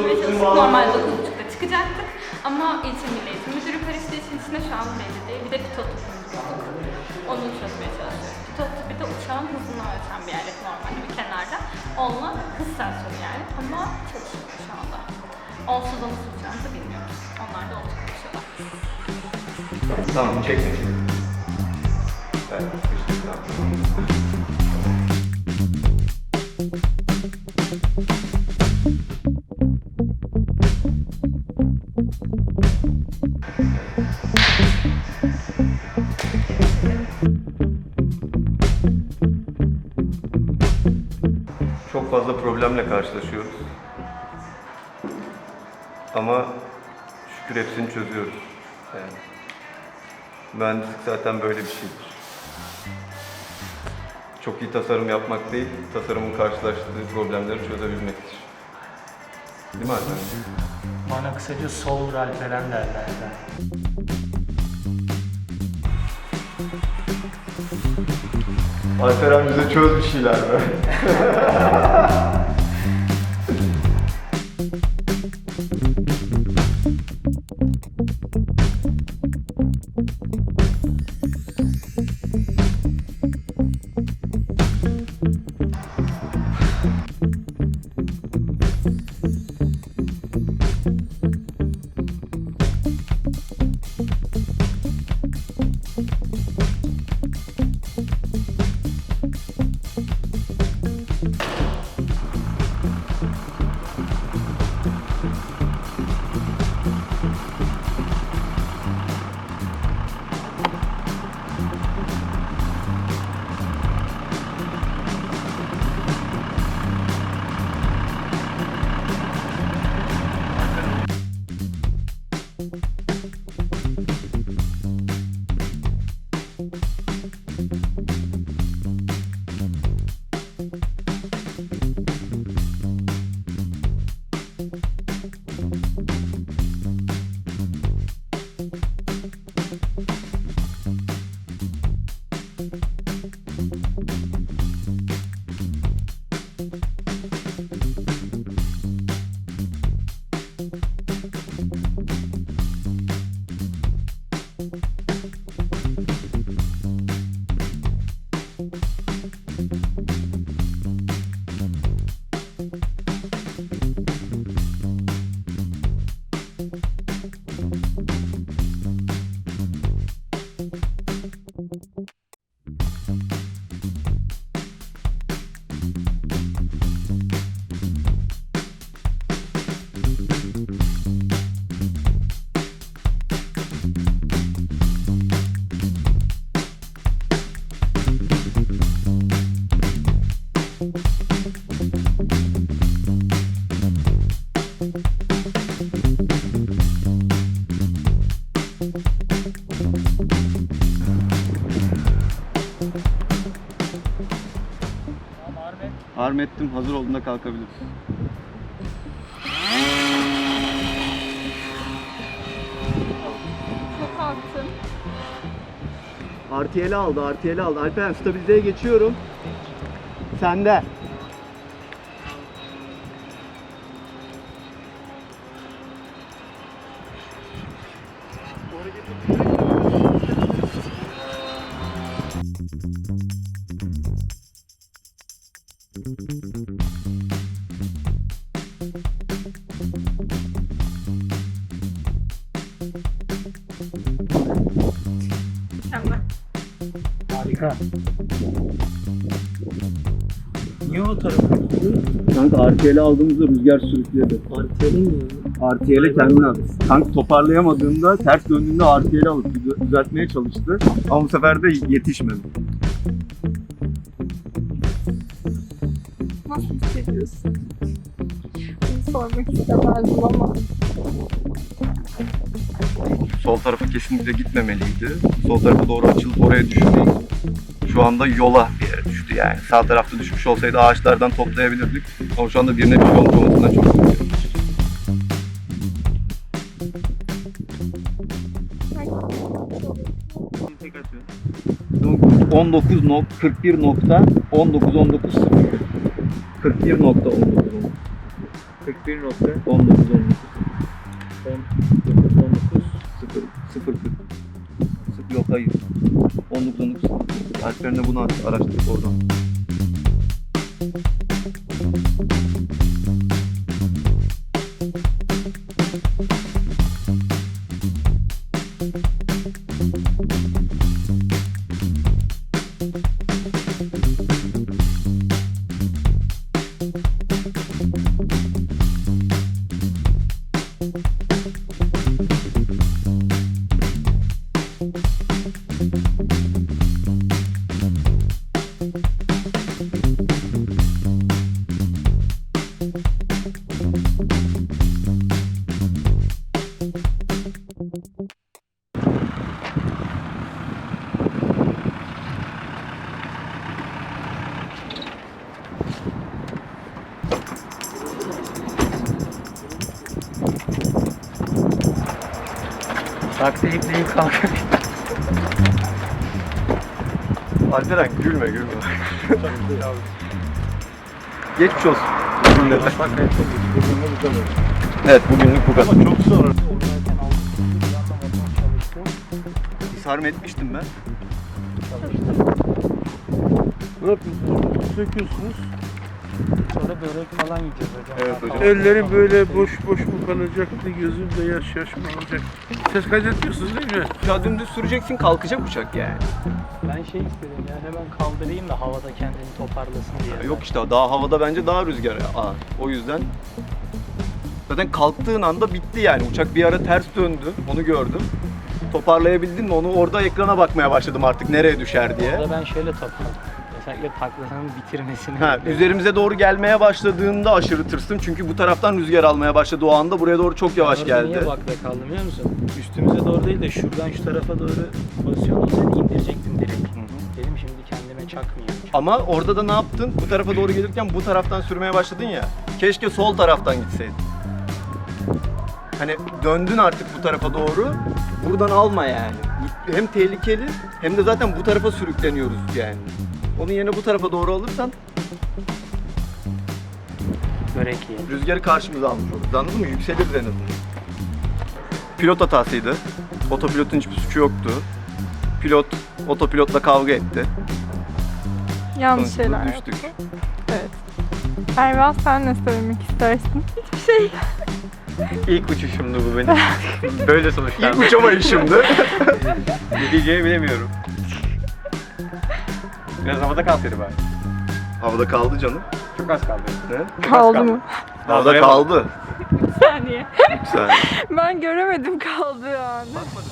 çıkmaya çalıştık. 9.30'da çıkacaktık. Ama ilçe milli müdürü karıştığı için içinde şu an belli değil. Bir de pilot tüpümüz bulduk. Onu çözmeye çalışıyoruz. Pilot tüpü de uçağın hızını ölçen bir alet normalde bir kenarda. Onunla hız sensörü yani ama çalışmıyor şu anda. Onsuz da nasıl uçacağımızı bilmiyoruz. Onlar da onu çalışıyorlar. Tamam çektim şimdi. Evet, sıkıştık, tamam. Fazla problemle karşılaşıyoruz. Ama şükür hepsini çözüyoruz. Yani mühendislik zaten böyle bir şeydir. Çok iyi tasarım yapmak değil, tasarımın karşılaştığı problemleri çözebilmektir. Değil mi Alper? Bana kısaca Soul Alperen derler. Alperen bize çöz bir şeyler be. Arm ettim, hazır olduğunda kalkabiliriz. Çok altın. RTL aldı, RTL aldı. Alperen stabilizeye geçiyorum. Sende. Mükemmel. Harika. Niye o tarafa gitti? Kanka RTL aldığımızda rüzgar sürükledi. RTL'in mi? RTL kendini aldı. Tank toparlayamadığında ters döndüğünde RTL alıp düze- düzeltmeye çalıştı. Ama bu sefer de yetişmedi. Nasıl hissediyorsun? Bunu sormak istemezdim ama. Sol tarafa kesinlikle gitmemeliydi. Sol tarafa doğru açılıp oraya düştü. Şu anda yola bir yere düştü yani. Sağ tarafta düşmüş olsaydı ağaçlardan toplayabilirdik. Ama şu anda birine bir şey olup olmasından çok korkuyorum. Tek atıyor. 19 nok 41 nokta 19 19 0 41 nokta 19 19. 41 nokta 19 19 19 19 0 0 40 0 yok hayır 19 19 Alper'le bunu araştırdık oradan. Taksi ipleyip kalkıyor. Alperen gülme gülme. Geçmiş olsun. Evet bugünlük bu kadar. Çok zor. Sarm etmiştim ben. Ne yapıyorsunuz? Söküyorsunuz. Sonra börek falan yiyeceğiz hocam. Evet hocam. Elleri böyle boş boş mu kalacaktı, gözümde yaş yaş mı olacak? Ses kaydediyorsunuz değil mi? Ya dümdüz süreceksin kalkacak uçak yani. Ben şey istedim ya hemen kaldırayım da havada kendini toparlasın diye. Yok işte daha havada bence daha rüzgar ağır. O yüzden zaten kalktığın anda bitti yani. Uçak bir ara ters döndü. Onu gördüm. Toparlayabildin mi? Onu orada ekrana bakmaya başladım artık nereye düşer diye. Orada ben şöyle topladım. Özellikle bitirmesini. Ha, üzerimize doğru gelmeye başladığında aşırı tırstım. Çünkü bu taraftan rüzgar almaya başladı o anda. Buraya doğru çok yavaş geldi. Niye bakla kaldım biliyor musun? Üstümüze doğru değil de şuradan şu tarafa doğru pozisyon olsaydı indirecektim direkt. Dedim şimdi kendime çakmayayım. Ama orada da ne yaptın? Bu tarafa doğru gelirken bu taraftan sürmeye başladın ya. Keşke sol taraftan gitseydin. Hani döndün artık bu tarafa doğru. Buradan alma yani. Hem tehlikeli hem de zaten bu tarafa sürükleniyoruz yani. Onun yerine bu tarafa doğru alırsan Börek ye. rüzgarı karşımıza almış oluruz. Anladın mı? Yükseliriz en azından. Pilot hatasıydı. Otopilotun hiçbir suçu yoktu. Pilot otopilotla kavga etti. Yanlış Sonuçta şeyler düştük. yaptı. Evet. Erva sen ne söylemek istersin? Hiçbir şey. İlk uçuşumdu bu benim. Böyle İlk sonuçlandı. uçamayışımdı. Ne diyeceğimi bilemiyorum. Biraz havada kalsaydı bari. Havada kaldı canım. Çok az kaldı. Ne? Kaldı mı? Havada kaldı. Bir saniye. Bir saniye. Ben göremedim kaldığı anı. Bakmadım.